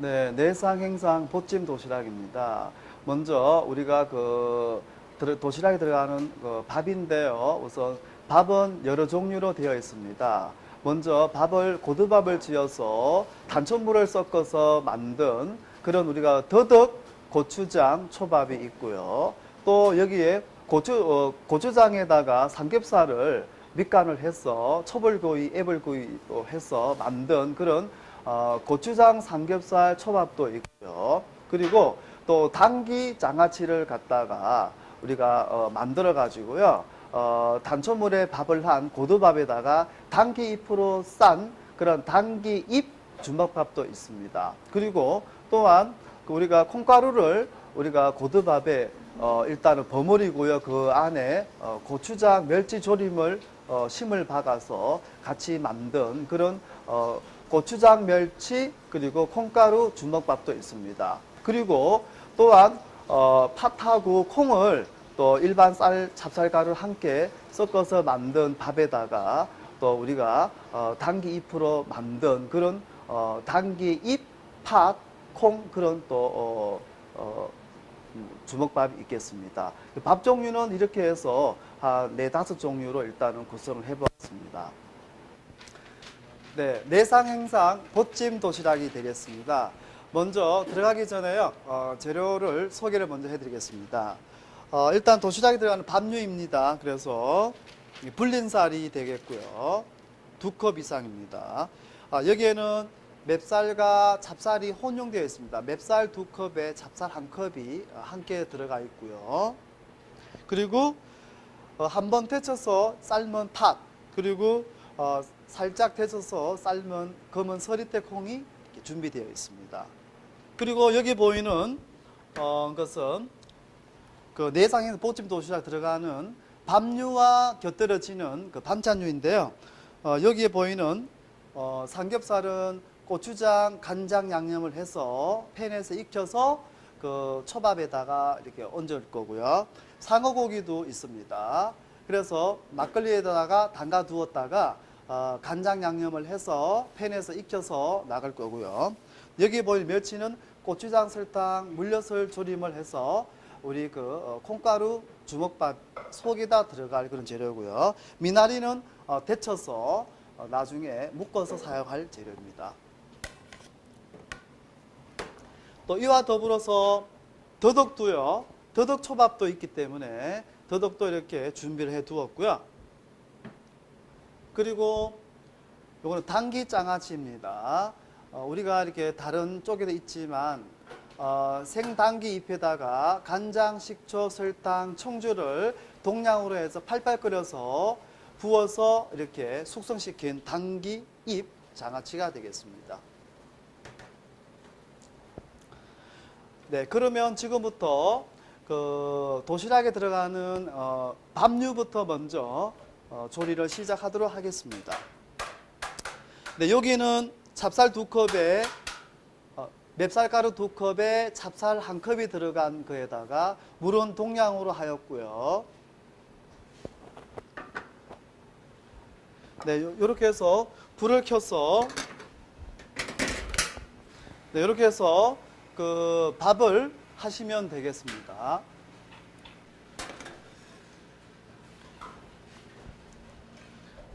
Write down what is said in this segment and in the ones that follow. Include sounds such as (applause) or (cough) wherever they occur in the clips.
네, 내상 행상 보찜 도시락입니다. 먼저 우리가 그 도시락에 들어가는 그 밥인데요. 우선 밥은 여러 종류로 되어 있습니다. 먼저 밥을 고두밥을 지어서 단촛물을 섞어서 만든 그런 우리가 더덕 고추장 초밥이 있고요. 또 여기에 고추 어, 고추장에다가 삼겹살을 밑간을 해서 초벌구이, 애벌구이도 해서 만든 그런 어, 고추장 삼겹살 초밥도 있고요. 그리고 또 당기 장아찌를 갖다가 우리가 어, 만들어 가지고요. 어, 단초물에 밥을 한 고두밥에다가 당기 잎으로 싼 그런 당기 잎 주먹밥도 있습니다. 그리고 또한 그 우리가 콩가루를 우리가 고두밥에 어, 일단은 버무리고요. 그 안에 어, 고추장, 멸치 조림을 어, 심을 박아서 같이 만든 그런 어, 고추장, 멸치 그리고 콩가루 주먹밥도 있습니다. 그리고 또한 어, 팥하고 콩을 또 일반 쌀 찹쌀가루 함께 섞어서 만든 밥에다가 또 우리가 어, 당기 잎으로 만든 그런 어, 당기 잎, 팥, 콩 그런 또 어, 어, 음, 주먹밥이 있겠습니다. 그밥 종류는 이렇게 해서 한 네 다섯 종류로 일단은 구성을 해보았습니다. 네, 내상 행상 보찜 도시락이 되겠습니다. 먼저 들어가기 전에요, 어, 재료를 소개를 먼저 해드리겠습니다. 어, 일단 도시락에 들어가는 밥류입니다. 그래서 이 불린 쌀이 되겠고요. 두 컵 이상입니다. 아, 여기에는 맵쌀과 찹쌀이 혼용되어 있습니다. 맵쌀 두 컵에 찹쌀 한 컵이 어, 함께 들어가 있고요. 그리고 어, 한번 데쳐서 삶은 팥 그리고 어, 살짝 데쳐서 삶은 검은 서리태 콩이 준비되어 있습니다. 그리고 여기 보이는 어, 것은 그 내상에서 보찜 도시락 들어가는 밥류와 곁들여지는 그 반찬류인데요. 어, 여기에 보이는 어, 삼겹살은 고추장, 간장 양념을 해서 팬에서 익혀서 그 초밥에다가 이렇게 얹을 거고요. 상어고기도 있습니다. 그래서 막걸리에다가 담가 두었다가 어, 간장 양념을 해서 팬에서 익혀서 나갈 거고요. 여기 보이는 멸치는 고추장 설탕, 물엿을 조림을 해서 우리 그 어, 콩가루 주먹밥 속에다 들어갈 그런 재료고요. 미나리는 어, 데쳐서 어, 나중에 묶어서 사용할 재료입니다. 또 이와 더불어서 더덕도요. 더덕 초밥도 있기 때문에 더덕도 이렇게 준비를 해 두었고요. 그리고 요거는 당기 장아찌입니다. 어, 우리가 이렇게 다른 쪽에도 있지만 어, 생당기 잎에다가 간장, 식초, 설탕, 청주를 동량으로 해서 팔팔 끓여서 부어서 이렇게 숙성시킨 당기 잎 장아찌가 되겠습니다. 네, 그러면 지금부터 그 도시락에 들어가는 어, 밥류부터 먼저 어, 조리를 시작하도록 하겠습니다. 네, 여기는 찹쌀 두 컵에 어, 맵쌀가루 두 컵에 찹쌀 한 컵이 들어간 거에다가 물은 동량으로 하였고요. 네, 요- 요렇게 해서 불을 켜서 네, 이렇게 해서 그 밥을 하시면 되겠습니다.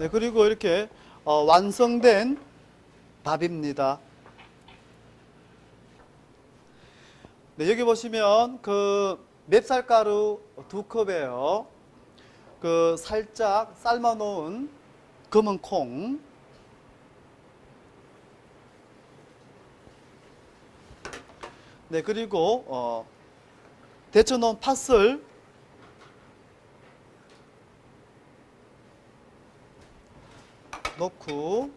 네, 그리고 이렇게 어, 완성된 밥입니다. 네, 여기 보시면 그 맵쌀가루 두 컵에요. 그 살짝 삶아 놓은 검은 콩. 네, 그리고 어, 데쳐 놓은 팥을 넣고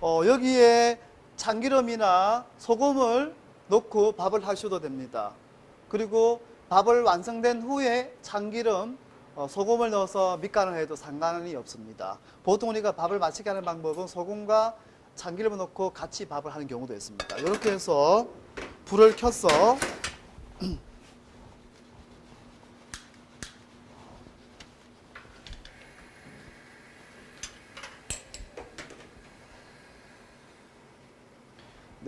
어, 여기에 참기름이나 소금을 넣고 밥을 하셔도 됩니다. 그리고 밥을 완성된 후에 참기름, 어, 소금을 넣어서 밑간을 해도 상관이 없습니다. 보통 우리가 밥을 맛있게 하는 방법은 소금과 참기름을 넣고 같이 밥을 하는 경우도 있습니다. 이렇게 해서 불을 켜서 (clears throat)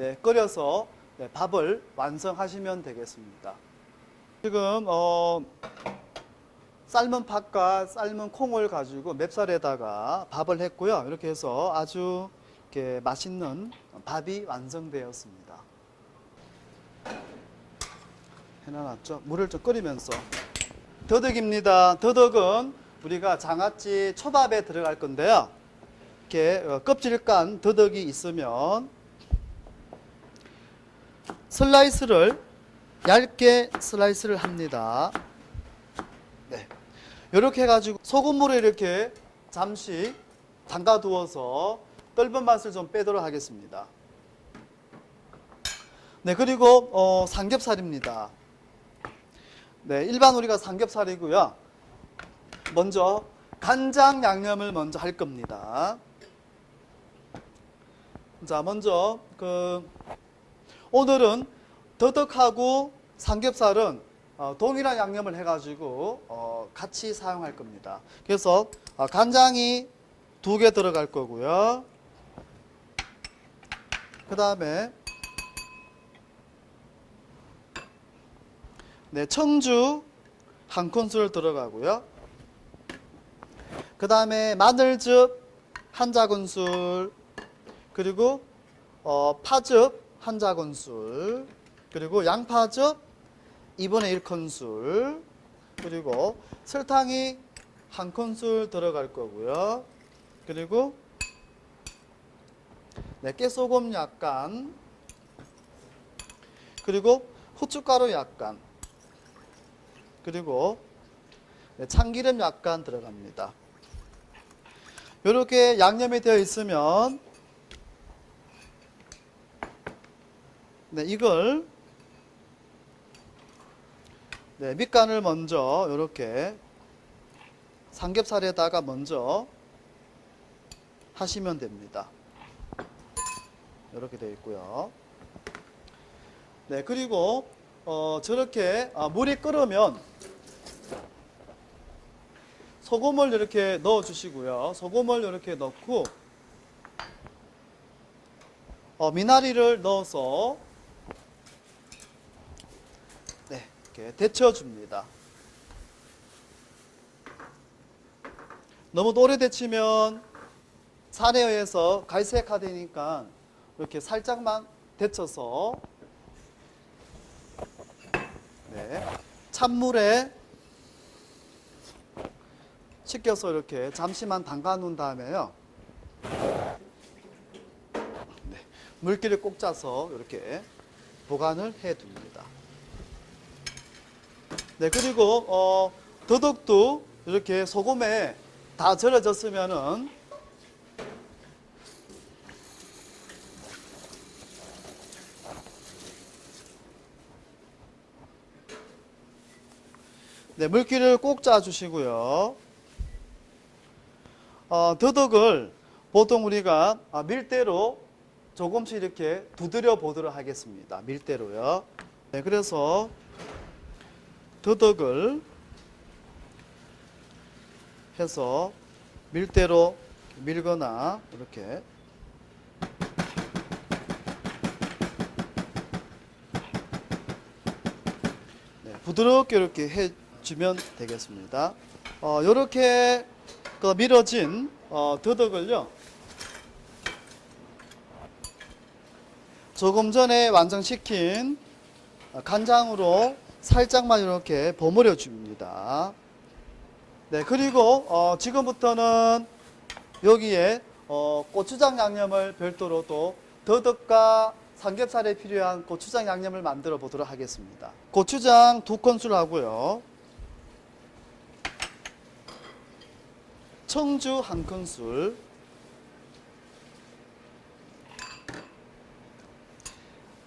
네, 끓여서 네, 밥을 완성하시면 되겠습니다. 지금 어, 삶은 팥과 삶은 콩을 가지고 맵쌀에다가 밥을 했고요. 이렇게 해서 아주 이렇게 맛있는 밥이 완성되었습니다. 해놔놨죠. 물을 좀 끓이면서 더덕입니다. 더덕은 우리가 장아찌 초밥에 들어갈 건데요. 이렇게 어, 껍질 깐 더덕이 있으면 슬라이스를 얇게 슬라이스를 합니다. 네. 이렇게 해가지고 소금물에 이렇게 잠시 담가 두어서 떫은 맛을 좀 빼도록 하겠습니다. 네, 그리고 어, 삼겹살입니다. 네, 일반 우리가 삼겹살이고요. 먼저 간장 양념을 먼저 할 겁니다. 자, 먼저 그 오늘은 더덕하고 삼겹살은 어, 동일한 양념을 해가지고 어, 같이 사용할 겁니다. 그래서 어, 간장이 두 개 들어갈 거고요. 그 다음에 네, 청주 한 큰술 들어가고요. 그 다음에 마늘즙 한 작은술, 그리고 어, 파즙 한 작은술, 그리고 양파즙 2분의 1 큰술, 그리고 설탕이 한 큰술 들어갈 거고요. 그리고 네, 깨소금 약간, 그리고 후춧가루 약간, 그리고 네, 참기름 약간 들어갑니다. 이렇게 양념이 되어 있으면 네, 이걸 네, 밑간을 먼저 이렇게 삼겹살에다가 먼저 하시면 됩니다. 이렇게 되어 있고요. 네, 그리고 어, 저렇게 아, 물이 끓으면 소금을 이렇게 넣어 주시고요. 소금을 이렇게 넣고 어, 미나리를 넣어서 네, 이렇게 데쳐 줍니다. 너무 오래 데치면 산에 의해서 갈색화되니까 이렇게 살짝만 데쳐서 네, 찬물에 식혀서 이렇게 잠시만 담가 놓은 다음에요. 네, 물기를 꼭 짜서 이렇게 보관을 해 둡니다. 네, 그리고 어, 더덕도 이렇게 소금에 다 절여졌으면은 네, 물기를 꼭 짜주시고요. 어, 더덕을 보통 우리가 아, 밀대로 조금씩 이렇게 두드려 보도록 하겠습니다. 밀대로요. 네, 그래서 더덕을 해서 밀대로 밀거나 이렇게 네, 부드럽게 이렇게 해주면 되겠습니다. 어, 이렇게 그 밀어진 어, 더덕을요. 조금 전에 완성시킨 어, 간장으로 살짝만 이렇게 버무려 줍니다. 네, 그리고 어, 지금부터는 여기에 어, 고추장 양념을 별도로 또 더덕과 삼겹살에 필요한 고추장 양념을 만들어 보도록 하겠습니다. 고추장 두 큰술 하고요. 청주 한 큰술,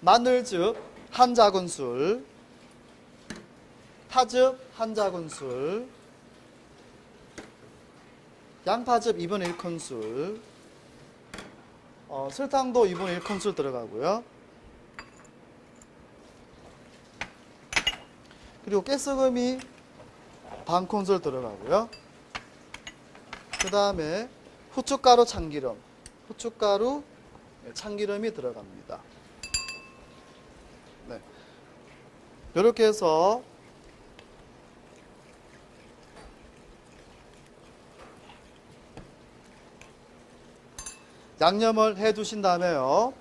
마늘즙 한 작은술, 파즙 한 작은술 양파즙 2분의 1큰술 어, 설탕도 2분의 1큰술 들어가고요. 그리고 깨소금이 반 큰술 들어가고요. 그 다음에 후춧가루 참기름 후춧가루 참기름이 들어갑니다. 네. 이렇게 해서 양념을 해 두신 다음에요.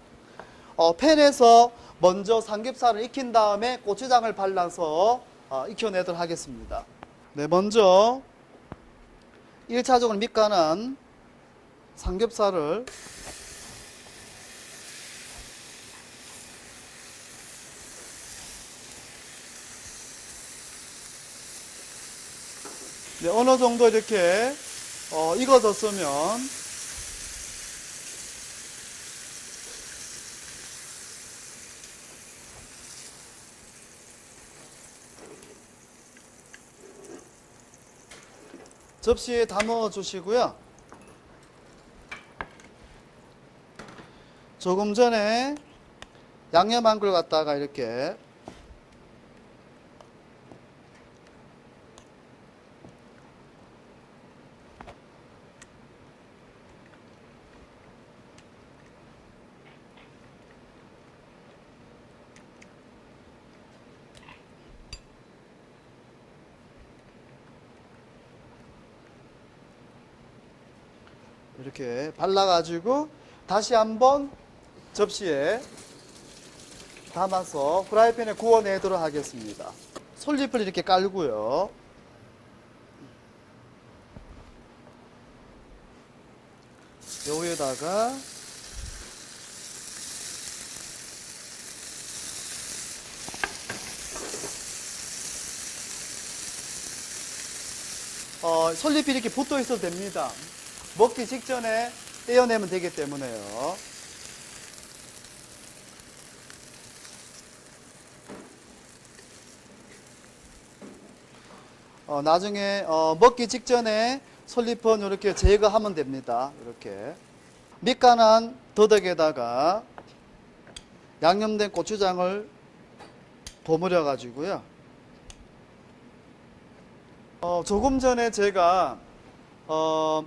어, 팬에서 먼저 삼겹살을 익힌 다음에 고추장을 발라서 어, 익혀내도록 하겠습니다. 네, 먼저 1차적으로 밑간한 삼겹살을 네, 어느 정도 이렇게 어, 익어졌으면 접시에 담아 주시고요. 조금 전에 양념한 걸 갖다가 이렇게 이렇게 발라가지고 다시 한번 접시에 담아서 프라이팬에 구워내도록 하겠습니다. 솔잎을 이렇게 깔고요. 여기에다가 어, 솔잎이 이렇게 붙어 있어도 됩니다. 먹기 직전에 떼어내면 되기 때문에요. 어, 나중에 어, 먹기 직전에 솔잎은 이렇게 제거하면 됩니다. 이렇게 밑간한 더덕에다가 양념된 고추장을 버무려 가지고요. 어, 조금 전에 제가 어,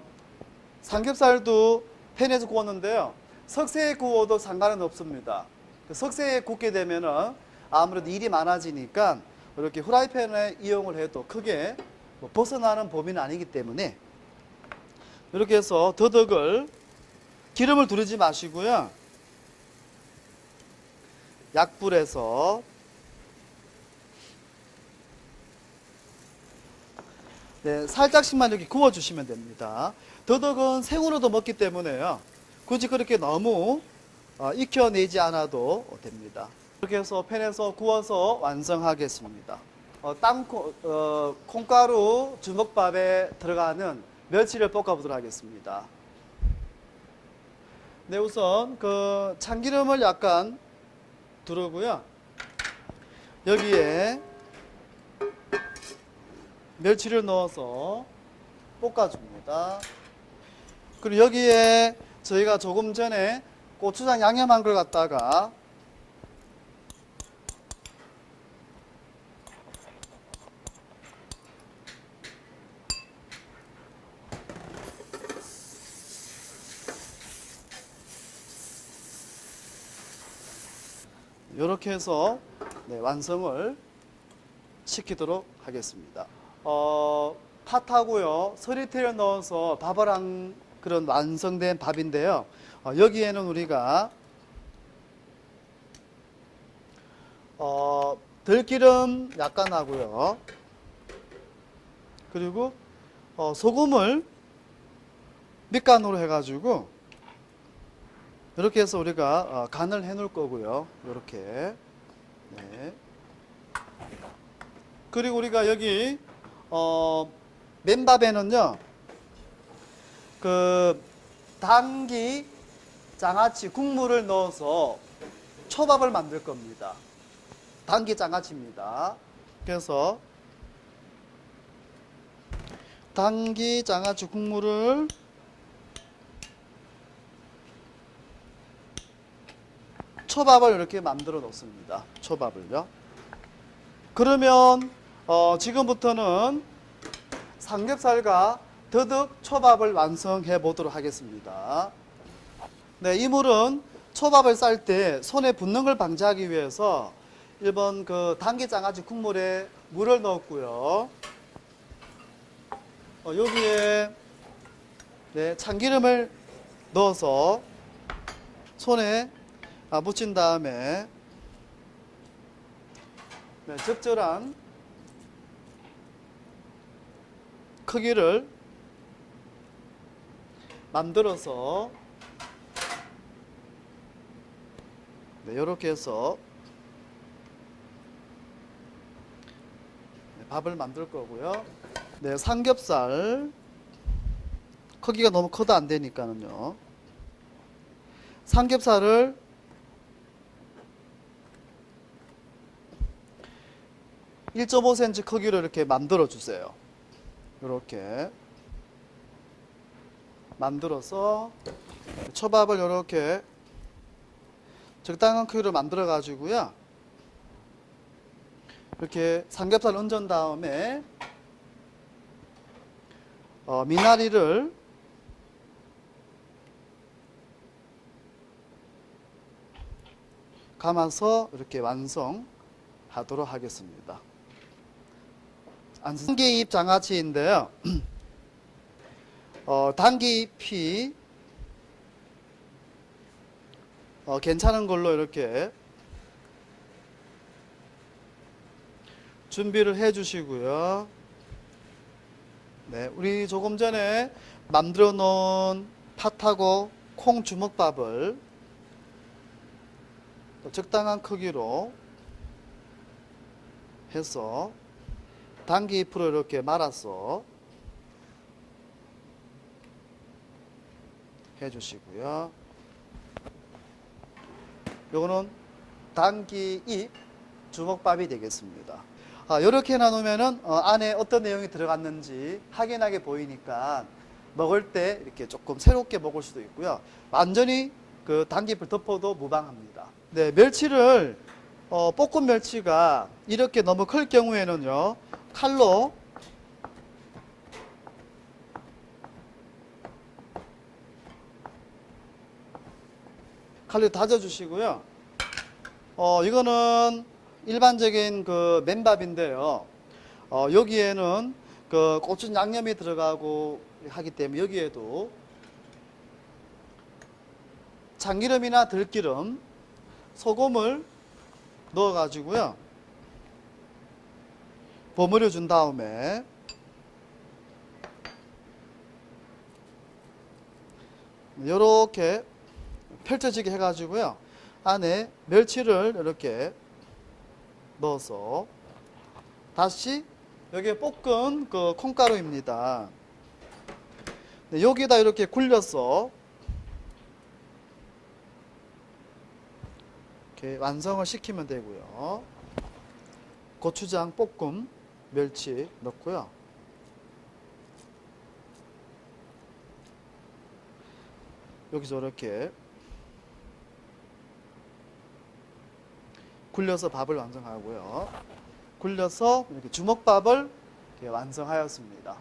삼겹살도 팬에서 구웠는데요. 석쇠에 구워도 상관은 없습니다. 그 석쇠에 굽게 되면은 아무래도 일이 많아지니까 이렇게 후라이팬에 이용을 해도 크게 뭐 벗어나는 범위는 아니기 때문에 이렇게 해서 더덕을 기름을 두르지 마시고요. 약불에서 네, 살짝씩만 이렇게 구워주시면 됩니다. 더덕은 생으로도 먹기 때문에요. 굳이 그렇게 너무 어, 익혀내지 않아도 됩니다. 이렇게 해서 팬에서 구워서 완성하겠습니다. 어, 땅콩, 어, 콩가루 주먹밥에 들어가는 멸치를 볶아보도록 하겠습니다. 네, 우선 그 참기름을 약간 두르고요. 여기에 멸치를 넣어서 볶아줍니다. 그리고 여기에 저희가 조금 전에 고추장 양념한 걸 갖다가 이렇게 해서 네, 완성을 시키도록 하겠습니다. 어, 팥하고요, 서리태를 넣어서 밥을 한 그런 완성된 밥인데요. 어, 여기에는 우리가 어, 들기름 약간 하고요. 그리고 어, 소금을 밑간으로 해가지고 이렇게 해서 우리가 어, 간을 해 놓을 거고요. 이렇게. 네. 그리고 우리가 여기 어, 맨밥에는요. 그 당기 장아찌 국물을 넣어서 초밥을 만들 겁니다. 당기 장아찌입니다. 그래서 당기 장아찌 국물을 초밥을 이렇게 만들어 놓습니다. 초밥을요. 그러면 어, 지금부터는 삼겹살과 더덕 초밥을 완성해 보도록 하겠습니다. 네, 이 물은 초밥을 쌀 때 손에 붙는 걸 방지하기 위해서 1번 그 당기장아찌 국물에 물을 넣었고요. 어, 여기에 네, 참기름을 넣어서 손에 아, 묻힌 다음에 네, 적절한 크기를 만들어서 네, 이렇게 해서 네, 밥을 만들 거고요. 네, 삼겹살 크기가 너무 커도 안 되니까는요. 삼겹살을 (1.5cm) 크기로 이렇게 만들어 주세요 이렇게 만들어서 초밥을 이렇게 적당한 크기로 만들어 가지고요 이렇게 삼겹살 얹은 다음에 어, 미나리를 감아서 이렇게 완성하도록 하겠습니다. 안성계잎 장아찌인데요. (clears throat) 어, 당기잎이 어, 괜찮은 걸로 이렇게 준비를 해 주시고요. 네, 우리 조금 전에 만들어 놓은 팥하고 콩 주먹밥을 또 적당한 크기로 해서 당기잎으로 이렇게 말아서 해주시고요. 요거는 당기잎 주먹밥이 되겠습니다. 아, 이렇게 나누면은 어, 안에 어떤 내용이 들어갔는지 확인하게 보이니까 먹을 때 이렇게 조금 새롭게 먹을 수도 있고요. 완전히 그 당기잎을 덮어도 무방합니다. 네, 멸치를 어, 볶은 멸치가 이렇게 너무 클 경우에는요 칼로 칼로 다져 주시고요. 어, 이거는 일반적인 그 맨밥인데요. 어, 여기에는 그 고추 양념이 들어가고 하기 때문에 여기에도 참기름이나 들기름, 소금을 넣어 가지고요. 버무려 준 다음에 이렇게 펼쳐지게 해 가지고요. 안에 멸치를 이렇게 넣어서 다시 여기에 볶은 그 콩가루입니다. 네, 여기다 이렇게 굴려서 이렇게 완성을 시키면 되고요. 고추장 볶음 멸치 넣고요. 여기서 이렇게 굴려서 밥을 완성하고요. 굴려서 이렇게 주먹밥을 이렇게 완성하였습니다.